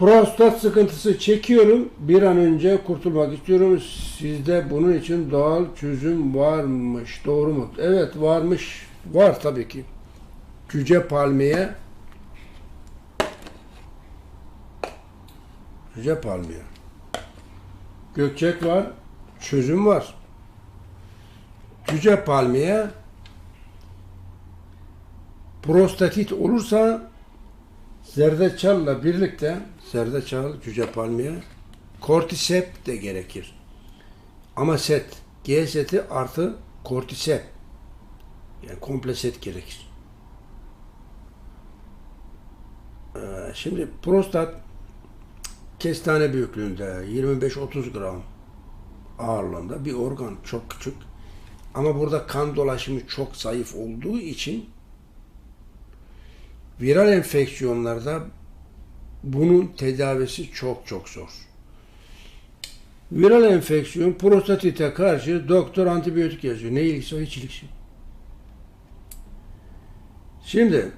Prostat sıkıntısı çekiyorum. Bir an önce kurtulmak istiyorum. Sizde bunun için doğal çözüm varmış. Doğru mu? Evet varmış. Var tabii ki. Cüce palmiye Cüce palmiye. Gökçek var. Çözüm var. Cüce palmiye prostatit olursa zerdeçalla birlikte zerdeçal, cüce palmiye kortisep de gerekir. Ama set, G seti artı kortisep. Yani komple set gerekir. Ee, şimdi prostat kestane büyüklüğünde 25-30 gram ağırlığında bir organ çok küçük. Ama burada kan dolaşımı çok zayıf olduğu için viral enfeksiyonlarda bunun tedavisi çok çok zor. Viral enfeksiyon prostatite karşı doktor antibiyotik yazıyor. Ne ilgisi var? Hiç ilgisi. Şimdi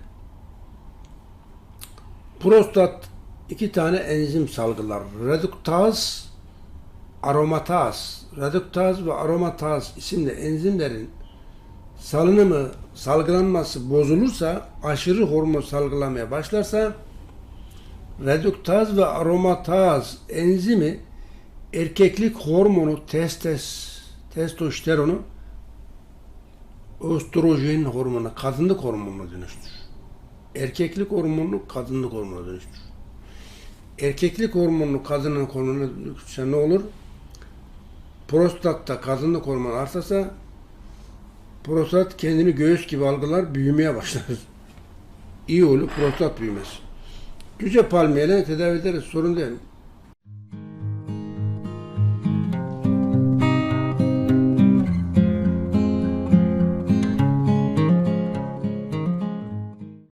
prostat iki tane enzim salgılar. Reduktaz, aromataz. Reduktaz ve aromataz isimli enzimlerin salınımı, salgılanması bozulursa, aşırı hormon salgılamaya başlarsa reduktaz ve aromataz enzimi erkeklik hormonu testes, testosteronu östrojen hormonu, kadınlık hormonuna dönüştürür. Erkeklik hormonunu kadınlık hormonuna dönüştürür. Erkeklik hormonunu kadının hormonuna dönüştürürse ne olur? Prostatta kadınlık hormonu artarsa prostat kendini göğüs gibi algılar, büyümeye başlar. İyi olur prostat büyümesi. Cüce palmiyeyle tedavi ederiz, sorun değil.